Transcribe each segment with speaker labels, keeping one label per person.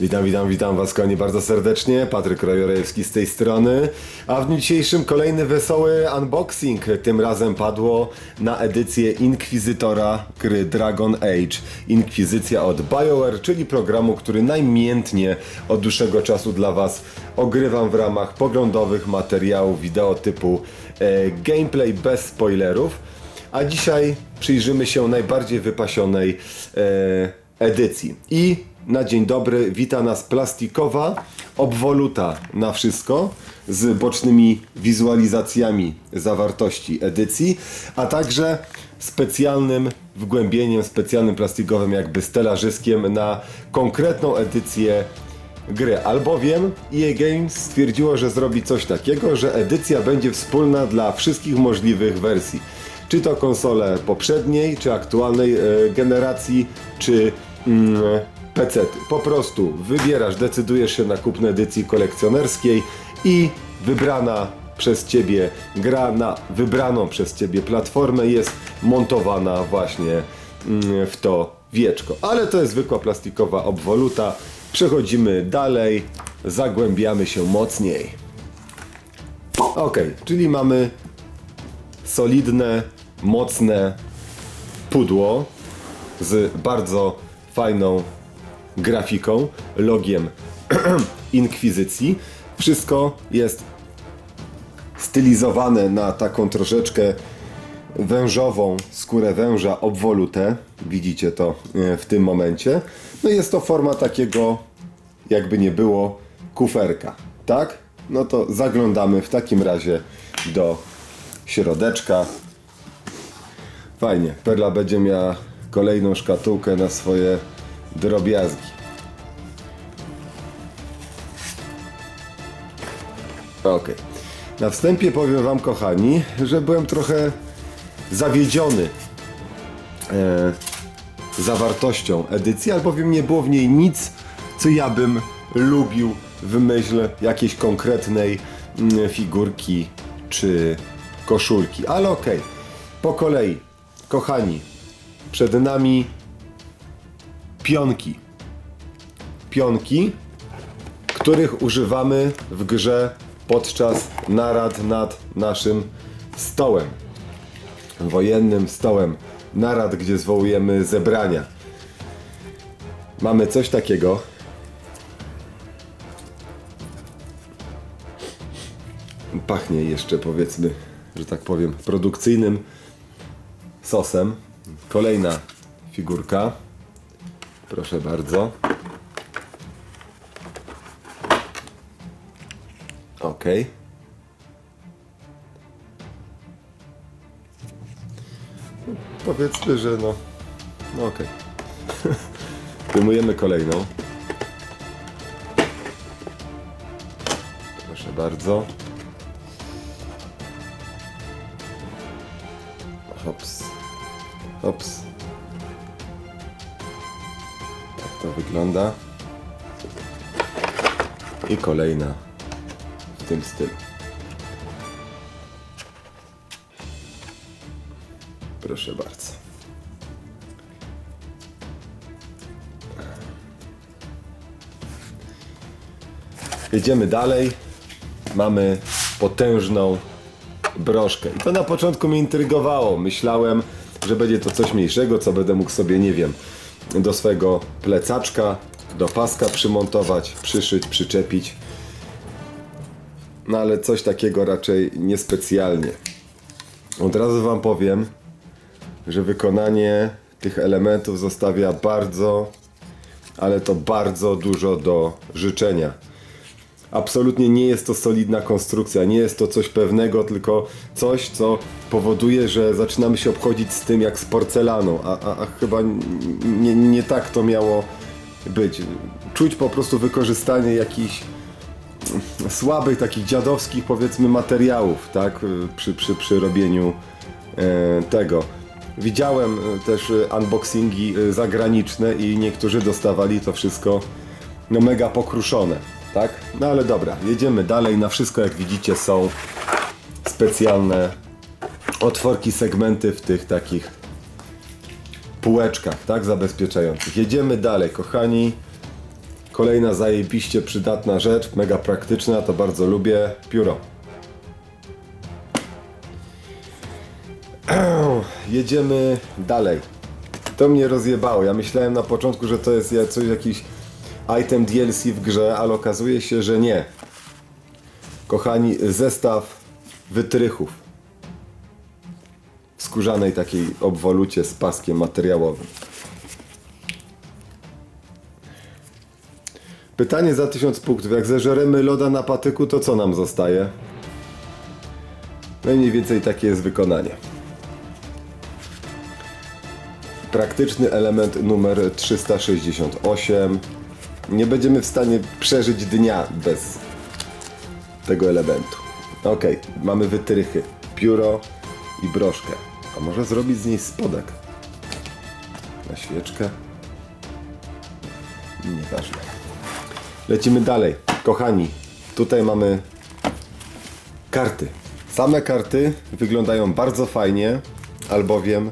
Speaker 1: Witam, witam, witam Was kochani bardzo serdecznie. Patryk Rojorejewski z tej strony. A w dniu dzisiejszym kolejny wesoły unboxing. Tym razem padło na edycję Inkwizytora gry Dragon Age. Inkwizycja od BioWare, czyli programu, który najmiętnie od dłuższego czasu dla Was ogrywam w ramach poglądowych materiałów wideo typu e, gameplay bez spoilerów. A dzisiaj przyjrzymy się najbardziej wypasionej e, edycji. I na dzień dobry wita nas plastikowa obwoluta na wszystko z bocznymi wizualizacjami zawartości edycji, a także specjalnym wgłębieniem, specjalnym plastikowym jakby stelażyskiem na konkretną edycję gry, albowiem EA Games stwierdziło, że zrobi coś takiego, że edycja będzie wspólna dla wszystkich możliwych wersji. Czy to konsole poprzedniej, czy aktualnej e, generacji, czy mm, PC. Po prostu wybierasz, decydujesz się na kupno edycji kolekcjonerskiej i wybrana przez Ciebie gra na wybraną przez Ciebie platformę jest montowana właśnie mm, w to wieczko. Ale to jest zwykła plastikowa obwoluta. Przechodzimy dalej, zagłębiamy się mocniej. Ok, czyli mamy solidne, mocne pudło z bardzo fajną grafiką, logiem Inkwizycji. Wszystko jest stylizowane na taką troszeczkę wężową skórę węża obwolutę. Widzicie to e, w tym momencie. No jest to forma takiego, jakby nie było, kuferka. Tak? No to zaglądamy w takim razie do środeczka. Fajnie. Perla będzie miała kolejną szkatułkę na swoje drobiazgi. Ok. Na wstępie powiem Wam, kochani, że byłem trochę zawiedziony e, zawartością edycji, albowiem nie było w niej nic, co ja bym lubił w myśl jakiejś konkretnej mm, figurki czy koszulki. Ale okej, po kolei. Kochani, przed nami pionki. Pionki, których używamy w grze podczas narad nad naszym stołem. Wojennym stołem narad, gdzie zwołujemy zebrania. Mamy coś takiego. Pachnie jeszcze powiedzmy, że tak powiem, produkcyjnym sosem. Kolejna figurka. Proszę bardzo. Ok. Powiedzmy, że no. No okej. Wyjmujemy kolejną. Proszę bardzo. Hops. Hops. To wygląda. I kolejna w tym stylu. Proszę bardzo. Jedziemy dalej. Mamy potężną broszkę. I to na początku mnie intrygowało. Myślałem, że będzie to coś mniejszego, co będę mógł sobie, nie wiem, do swojego plecaczka, do paska przymontować, przyszyć, przyczepić. No ale coś takiego raczej niespecjalnie. Od razu Wam powiem, że wykonanie tych elementów zostawia bardzo, ale to bardzo dużo do życzenia. Absolutnie nie jest to solidna konstrukcja, nie jest to coś pewnego, tylko coś, co powoduje, że zaczynamy się obchodzić z tym jak z porcelaną, a, a, a chyba nie, nie tak to miało być. Czuć po prostu wykorzystanie jakichś słabych, takich dziadowskich powiedzmy materiałów, tak, przy, przy, przy robieniu e, tego. Widziałem e, też e, unboxingi e, zagraniczne i niektórzy dostawali to wszystko no mega pokruszone, tak? No ale dobra, jedziemy dalej. Na wszystko jak widzicie są specjalne otworki, segmenty w tych takich półeczkach, tak? Zabezpieczających. Jedziemy dalej, kochani. Kolejna zajebiście przydatna rzecz, mega praktyczna, to bardzo lubię, pióro. Jedziemy dalej. To mnie rozjebało. Ja myślałem na początku, że to jest coś, jakiś item DLC w grze, ale okazuje się, że nie. Kochani, zestaw wytrychów w skórzanej takiej obwolucie z paskiem materiałowym. Pytanie za 1000 punktów. Jak zeżeremy loda na patyku, to co nam zostaje? No i mniej więcej takie jest wykonanie. Praktyczny element numer 368. Nie będziemy w stanie przeżyć dnia bez tego elementu. Ok, mamy wytrychy, pióro i broszkę. A może zrobić z niej spodek? Na świeczkę? Nieważne. Lecimy dalej. Kochani, tutaj mamy karty. Same karty wyglądają bardzo fajnie, albowiem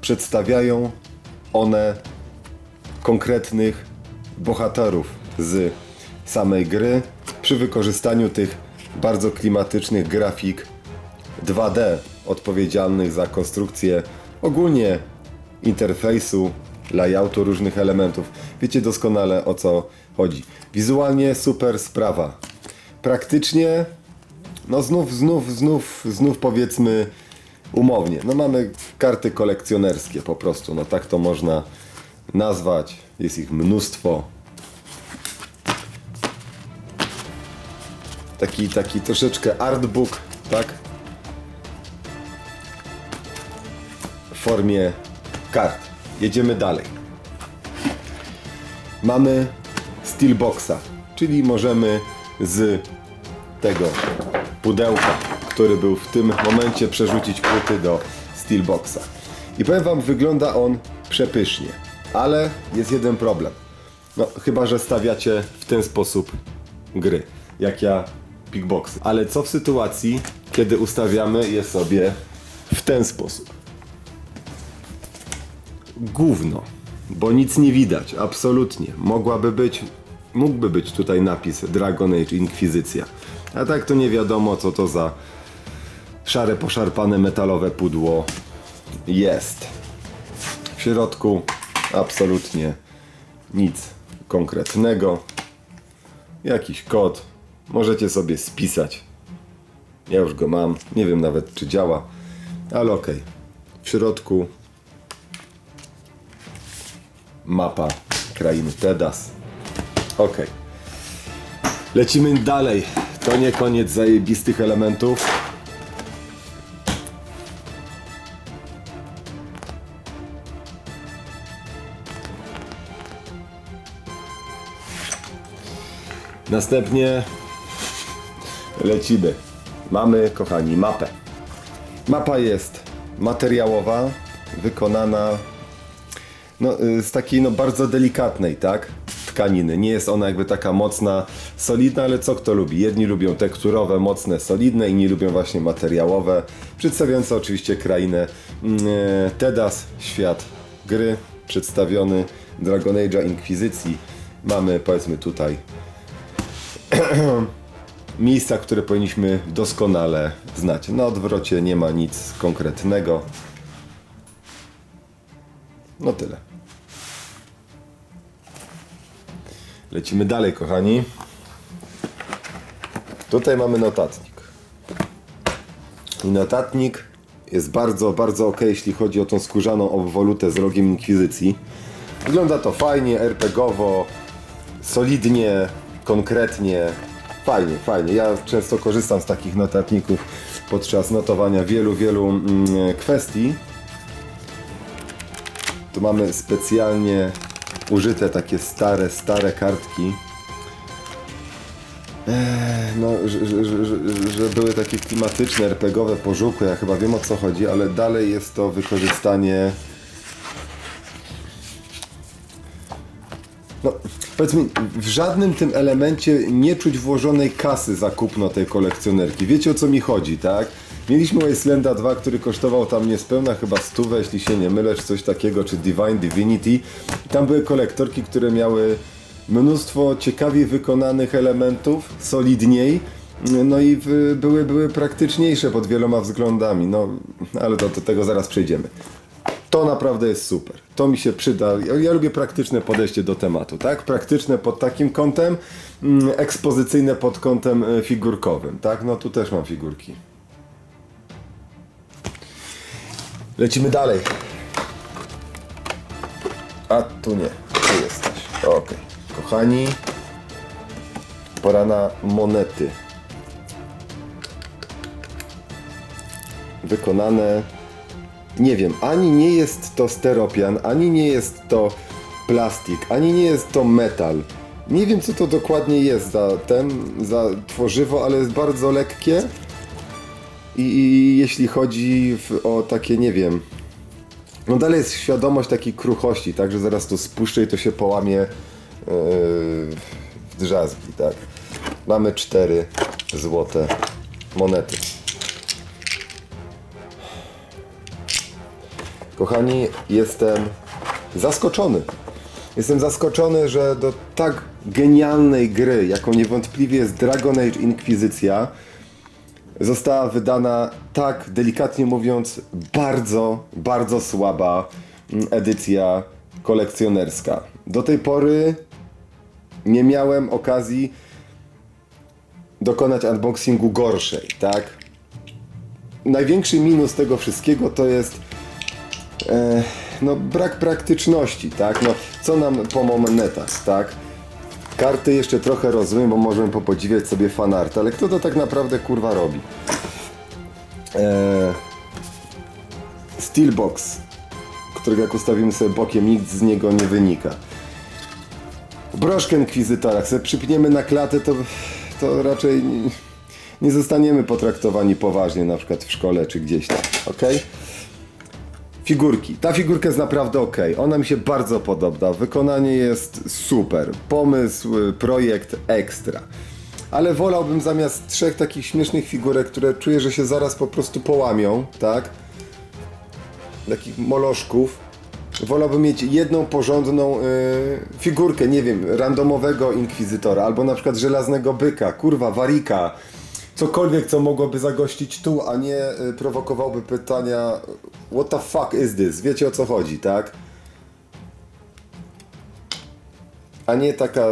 Speaker 1: przedstawiają one konkretnych bohaterów z samej gry przy wykorzystaniu tych bardzo klimatycznych grafik 2D odpowiedzialnych za konstrukcję ogólnie interfejsu, layoutu różnych elementów. Wiecie doskonale o co chodzi. Wizualnie super sprawa. Praktycznie no znów, znów, znów, znów powiedzmy umownie. No mamy karty kolekcjonerskie po prostu, no tak to można nazwać. Jest ich mnóstwo. Taki, taki troszeczkę artbook, tak? W formie kart. Jedziemy dalej. Mamy Steelboxa, czyli możemy z tego pudełka, który był w tym momencie przerzucić płyty do Steelboxa. I powiem Wam, wygląda on przepysznie, ale jest jeden problem. No, chyba, że stawiacie w ten sposób gry, jak ja Pickboxy. Ale co w sytuacji, kiedy ustawiamy je sobie w ten sposób? Gówno, bo nic nie widać, absolutnie. Mogłaby być, mógłby być tutaj napis Dragon Age Inkwizycja. A tak to nie wiadomo, co to za szare, poszarpane metalowe pudło jest. W środku absolutnie nic konkretnego. Jakiś kod. Możecie sobie spisać. Ja już go mam. Nie wiem nawet, czy działa, ale okej. W środku mapa krainy Tedas. Ok. Lecimy dalej. To nie koniec zajebistych elementów. Następnie lecimy. Mamy, kochani, mapę. Mapa jest materiałowa, wykonana no, y, z takiej no, bardzo delikatnej, tak? Tkaniny. Nie jest ona jakby taka mocna, solidna, ale co kto lubi? Jedni lubią tekturowe, mocne, solidne, inni lubią właśnie materiałowe, przedstawiające oczywiście krainę mm, e, Tedas, świat gry, przedstawiony Dragon Age'a Inkwizycji. Mamy powiedzmy tutaj miejsca, które powinniśmy doskonale znać. Na odwrocie nie ma nic konkretnego. No tyle. Lecimy dalej, kochani. Tutaj mamy notatnik. I notatnik jest bardzo, bardzo ok, jeśli chodzi o tą skórzaną obwolutę z rogiem Inkwizycji. Wygląda to fajnie, RPGowo, solidnie, konkretnie. Fajnie, fajnie. Ja często korzystam z takich notatników podczas notowania wielu, wielu mm, kwestii. Tu mamy specjalnie użyte takie stare, stare kartki. No, że, że, że- że były takie klimatyczne, RPGowe, pożółkłe, ja chyba wiem o co chodzi, ale dalej jest to wykorzystanie No, powiedzmy, w żadnym tym elemencie nie czuć włożonej kasy za kupno tej kolekcjonerki. Wiecie o co mi chodzi, tak? Mieliśmy Wastelanda 2, który kosztował tam niespełna chyba stówę, jeśli się nie mylę, czy coś takiego, czy Divine Divinity. Tam były kolektorki, które miały mnóstwo ciekawie wykonanych elementów, solidniej, no i były, były praktyczniejsze pod wieloma względami, no ale do, do tego zaraz przejdziemy. To naprawdę jest super. To mi się przyda. Ja, ja lubię praktyczne podejście do tematu, tak? Praktyczne pod takim kątem, mm, ekspozycyjne pod kątem e, figurkowym, tak? No tu też mam figurki. Lecimy dalej. A tu nie, tu jesteś. Okej. Kochani, pora na monety. Wykonane nie wiem, ani nie jest to steropian, ani nie jest to plastik, ani nie jest to metal. Nie wiem, co to dokładnie jest za ten, za tworzywo, ale jest bardzo lekkie. I, i jeśli chodzi w, o takie, nie wiem, no dalej jest świadomość takiej kruchości, tak, że zaraz to spuszczę i to się połamie yy, w drzazgi, tak. Mamy cztery złote monety. Kochani, jestem zaskoczony. Jestem zaskoczony, że do tak genialnej gry, jaką niewątpliwie jest Dragon Age Inkwizycja, została wydana tak, delikatnie mówiąc, bardzo, bardzo słaba mm, edycja kolekcjonerska. Do tej pory nie miałem okazji dokonać unboxingu gorszej, tak? Największy minus tego wszystkiego to jest no, brak praktyczności, tak? No, co nam po monetach, tak? Karty jeszcze trochę rozumiem, bo możemy popodziwiać sobie fanart, ale kto to tak naprawdę kurwa robi? E, Steelbox, którego jak ustawimy sobie bokiem, nikt z niego nie wynika. Broszkę Inkwizytora, jak sobie przypniemy na klatę, to, to raczej nie, nie zostaniemy potraktowani poważnie, na przykład w szkole czy gdzieś tam, ok? Figurki. Ta figurka jest naprawdę ok. Ona mi się bardzo podoba. Wykonanie jest super. Pomysł, y, projekt ekstra. Ale wolałbym zamiast trzech takich śmiesznych figurek, które czuję, że się zaraz po prostu połamią, tak? Takich moloszków. Wolałbym mieć jedną porządną y, figurkę, nie wiem, randomowego inkwizytora, albo na przykład żelaznego byka, kurwa, warika. Cokolwiek, co mogłoby zagościć tu, a nie y, prowokowałoby pytania What the fuck is this? Wiecie o co chodzi, tak? A nie taka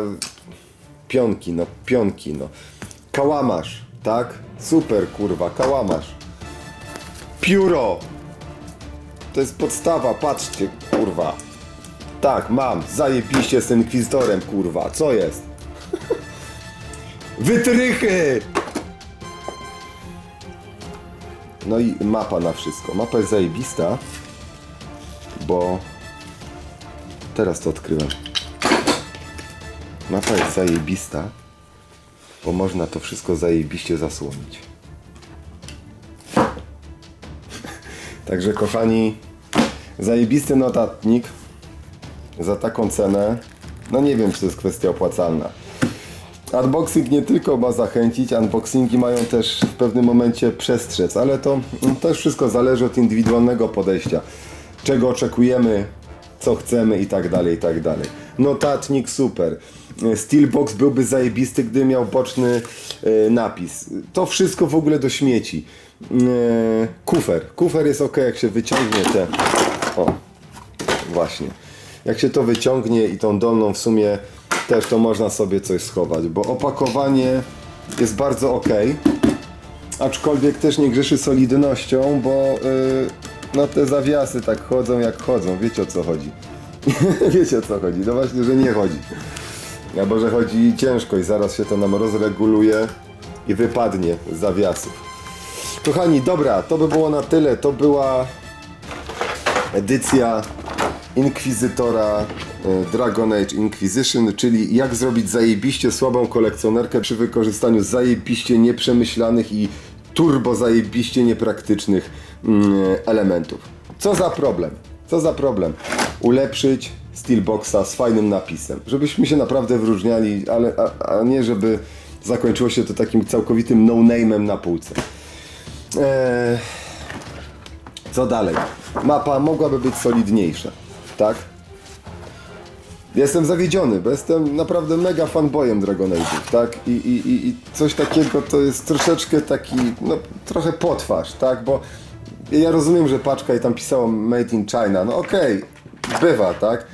Speaker 1: pionki, no pionki, no. Kałamarz, tak? Super, kurwa, kałamarz. Pióro! To jest podstawa, patrzcie, kurwa. Tak, mam, zajebiście z tym kurwa. Co jest? Wytrychy! No i mapa na wszystko. Mapa jest zajebista, bo teraz to odkryłem. Mapa jest zajebista, bo można to wszystko zajebiście zasłonić. Także kochani, zajebisty notatnik za taką cenę. No nie wiem, czy to jest kwestia opłacalna. Unboxing nie tylko ma zachęcić, unboxingi mają też w pewnym momencie przestrzec, ale to mm, też wszystko zależy od indywidualnego podejścia. Czego oczekujemy, co chcemy i tak dalej, i tak dalej. Notatnik super. Steelbox byłby zajebisty, gdy miał boczny e, napis. To wszystko w ogóle do śmieci. E, kufer. Kufer jest ok, jak się wyciągnie te... O, właśnie. Jak się to wyciągnie i tą dolną w sumie też to można sobie coś schować, bo opakowanie jest bardzo ok, aczkolwiek też nie grzeszy solidnością, bo yy, no te zawiasy tak chodzą jak chodzą, wiecie o co chodzi. wiecie o co chodzi, no właśnie, że nie chodzi. Albo że chodzi ciężko i zaraz się to nam rozreguluje i wypadnie z zawiasów. Kochani, dobra, to by było na tyle. To była edycja Inkwizytora Dragon Age Inquisition, czyli jak zrobić zajebiście słabą kolekcjonerkę przy wykorzystaniu zajebiście nieprzemyślanych i turbo zajebiście niepraktycznych mm, elementów. Co za problem? Co za problem? Ulepszyć Steelboxa z fajnym napisem, żebyśmy się naprawdę wyróżniali, ale, a, a nie żeby zakończyło się to takim całkowitym no-name'em na półce. Eee, co dalej? Mapa mogłaby być solidniejsza, tak? Jestem zawiedziony, bo jestem naprawdę mega fanboyem Dragon Age'ów, tak? I, i, i, I coś takiego to jest troszeczkę taki, no trochę potwarz, tak? Bo ja rozumiem, że paczka i tam pisało Made in China, no okej, bywa, tak?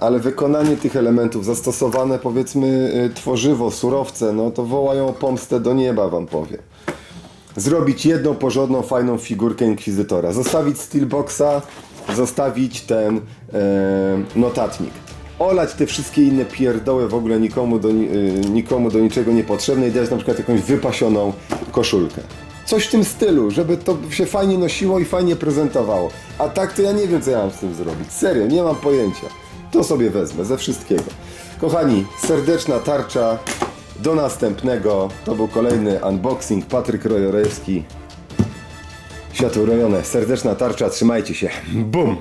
Speaker 1: Ale wykonanie tych elementów, zastosowane powiedzmy y, tworzywo, surowce, no to wołają o pomstę do nieba, wam powiem. Zrobić jedną porządną, fajną figurkę Inkwizytora. Zostawić Steelboxa, zostawić ten e, notatnik. Olać te wszystkie inne pierdoły w ogóle nikomu do, y, nikomu do niczego niepotrzebne i dać na przykład jakąś wypasioną koszulkę. Coś w tym stylu, żeby to się fajnie nosiło i fajnie prezentowało. A tak to ja nie wiem co ja mam z tym zrobić. Serio, nie mam pojęcia. To sobie wezmę ze wszystkiego. Kochani, serdeczna tarcza. Do następnego. To był kolejny unboxing. Patryk Rojorewski. Światło rojone. Serdeczna tarcza. Trzymajcie się. Bum!